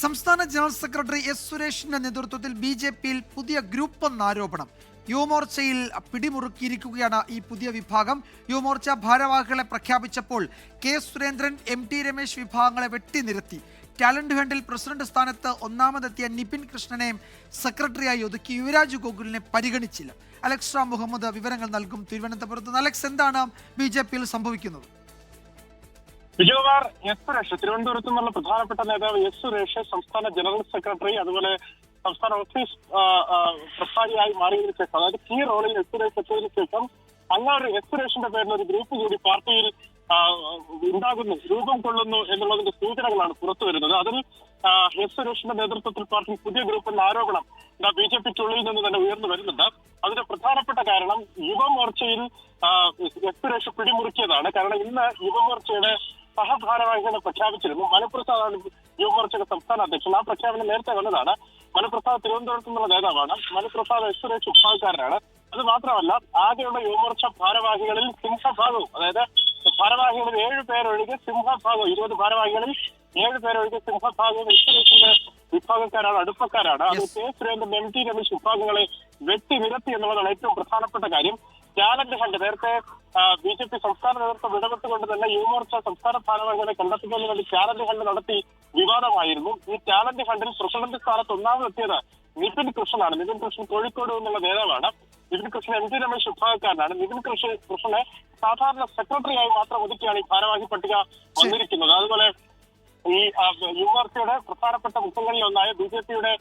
സംസ്ഥാന general secretary S സുരേഷിന്റെ നേതൃത്വത്തിൽ ബി ജെ പിയിൽ പുതിയ ഗ്രൂപ്പ് ഒന്ന് ആരോപണം. യുവമോർച്ചയിൽ പിടിമുറുക്കിയിരിക്കുകയാണ് ഈ പുതിയ വിഭാഗം. യുവമോർച്ച ഭാരവാഹികളെ പ്രഖ്യാപിച്ചപ്പോൾ K Surendran M T Ramesh വിഭാഗങ്ങളെ വെട്ടിനിരത്തി. ടാലന്റ് ഹണ്ടിൽ പ്രസിഡന്റ് സ്ഥാനത്ത് ഒന്നാമതെത്തിയ നിപിൻ കൃഷ്ണനെയും സെക്രട്ടറിയായി ഒതുക്കി യുവരാജ് ഗോകുലിനെ പരിഗണിച്ചില്ല. അലക്സ മുഹമ്മദ് വിവരങ്ങൾ നൽകും തിരുവനന്തപുരത്ത് അലക്സ് എന്താണ് ബി സംഭവിക്കുന്നത്? വിജയകുമാർ എസ് സുരേഷ് തിരുവനന്തപുരത്ത് നിന്നുള്ള പ്രധാനപ്പെട്ട നേതാവ് എസ് സുരേഷ് സംസ്ഥാന ജനറൽ സെക്രട്ടറി അതുപോലെ സംസ്ഥാന ഓഫീസ് പ്രസാരിയായി മാറിയതിനു ശേഷം അതായത് കീ റോളിൽ എസ് സുരേഷ് എത്തിയതിനു ശേഷം അങ്ങനെ എസ് സുരേഷിന്റെ പേരിൽ ഒരു ഗ്രൂപ്പ് കൂടി പാർട്ടിയിൽ ഉണ്ടാകുന്നു രൂപം കൊള്ളുന്നു എന്നുള്ളതിന്റെ സൂചനകളാണ് പുറത്തു വരുന്നത്. അതിൽ എസ് സുരേഷിന്റെ നേതൃത്വത്തിൽ പാർട്ടി പുതിയ ഗ്രൂപ്പിന്റെ ആരോപണം ബി ജെ പിക്കുള്ളിൽ നിന്ന് തന്നെ ഉയർന്നു വരുന്നുണ്ട്. അതിന്റെ പ്രധാനപ്പെട്ട കാരണം യുവമോർച്ചയിൽ എസ് സുരേഷ് പിടിമുറുക്കിയതാണ്. കാരണം ഇന്ന് യുവമോർച്ചയുടെ സഹഭാരവാഹികളെ പ്രഖ്യാപിച്ചിരുന്നു. മനുപ്രസാദാണ് യുവമോർച്ചയുടെ സംസ്ഥാന അധ്യക്ഷൻ. ആ പ്രഖ്യാപനം നേരത്തെ വന്നതാണ്. മനുപ്രസാദ് തിരുവനന്തപുരത്ത് നിന്നുള്ള നേതാവാണ്. മനുപ്രസാദ് എസ് സുരേഷ് വിഭാഗക്കാരനാണ് അത് മാത്രമല്ല ആകെയുള്ള യുവമോർച്ച ഭാരവാഹികളിൽ സിംഹഭാഗവും അതായത് ഭാരവാഹികളിൽ ഏഴ് പേരൊഴികെ സിംഹഭാഗവും ഇരുപത് ഭാരവാഹികളിൽ ഏഴ് പേരൊഴികെ സിംഹഭാഗവും എസ് വിഭാഗക്കാരാണ് അടുപ്പക്കാരാണ്. അത്. K Surendran M T Ramesh വിഭാഗങ്ങളെ വെട്ടി നിരത്തി എന്നുള്ളതാണ് ഏറ്റവും പ്രധാനപ്പെട്ട കാര്യം. ടാലന്റ് ഫണ്ട് നേരത്തെ ബി ജെ പി സംസ്ഥാന നേതൃത്വം ഇടപെട്ടുകൊണ്ട് തന്നെ യുവമോർച്ച സംസ്ഥാന ഭാരവാഹികളെ കണ്ടെത്തുന്നതിന് വേണ്ടി ടാലന്റ് ഹണ്ട് നടത്തി വിവാദമായിരുന്നു. ഈ ടാലന്റ് ഹണ്ടിൽ പ്രസിഡന്റ് സ്ഥാനത്ത് ഒന്നാമതെത്തിയത് നിതിൻ കൃഷ്ണനാണ്. നിതിൻ കൃഷ്ണൻ കോഴിക്കോട് എന്നുള്ള നേതാവാണ്. നിതിൻ കൃഷ്ണൻ എം ടി രമേശ് വിഭാഗക്കാരനാണ്. നിതിൻ കൃഷ്ണ കൃഷ്ണനെ സാധാരണ സെക്രട്ടറിയായി മാത്രം ഒതുക്കിയാണ് ഈ ഭാരവാഹി പട്ടിക വന്നിരിക്കുന്നത്. അതുപോലെ ഈ യുവമോർച്ചയുടെ പ്രധാനപ്പെട്ട മുഖങ്ങളിൽ ഒന്നായ ബി ജെ പിയുടെ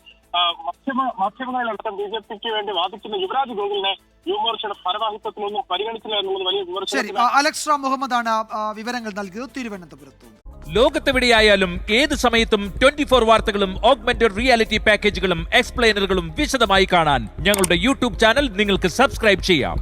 മാധ്യമ മാധ്യമങ്ങളിലടക്കം ബി ജെ പിക്ക് വേണ്ടി വാദിക്കുന്ന യുവരാജ് ഗോകുലിനെ യുവമോർച്ചയുടെ ഭാരവാഹിത്വത്തിലൊന്നും പരിഗണിച്ചില്ല എന്നുള്ളത് വലിയ ശരി വിമർശനത്തിന് അലക്സ് റാം മുഹമ്മദാണ് ആ, വിവരങ്ങൾ നൽകിയത്. തിരുവനന്തപുരത്ത് ലോകത്തെവിടെയായാലും ഏത് സമയത്തും ട്വന്റി ഫോർ വാർത്തകളും ഓഗ്മെന്റഡ് റിയാലിറ്റി പാക്കേജുകളും എക്സ്പ്ലെയിനറുകളും വിശദമായി കാണാൻ ഞങ്ങളുടെ യൂട്യൂബ് ചാനൽ നിങ്ങൾക്ക് സബ്സ്ക്രൈബ് ചെയ്യാം.